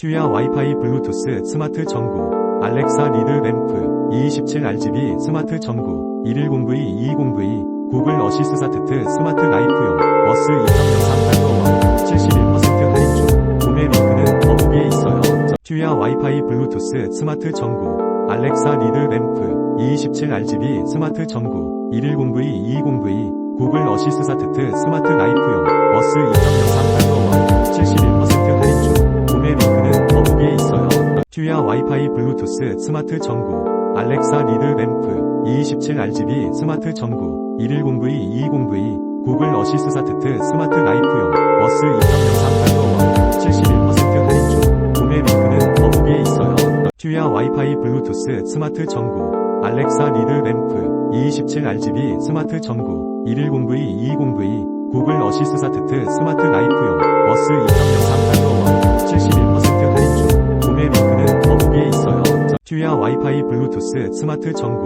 튜야 와이파이 블루투스 스마트 전구 알렉사 리드 램프 227 RGB 스마트 전구 110V 220V 구글 어시스 사트트 스마트 라이프용 어스 2.03 팔로워 71% 할인 중 구매 링크는 더보기에 있어요. 튜야 와이파이 블루투스 스마트 전구 알렉사 리드 램프 227 RGB 스마트 전구 110V 220V 구글 어시스 사트트 스마트 라이프용 어스 2.03 튜야 와이파이 블루투스 스마트 전구 알렉사 리드 램프 227 RGB 스마트 전구 110V 220V 구글 어시스 사트트 스마트 라이프용 어스 2.03 팔로워 71% 할인 중 구매 링크는 더보기에 있어요. 튜야 와이파이 블루투스 스마트 전구 알렉사 리드 램프 227 RGB 스마트 전구 110V 220V 구글 어시스 사트트 스마트 라이프용 튜야 와이파이 블루투스 스마트 전구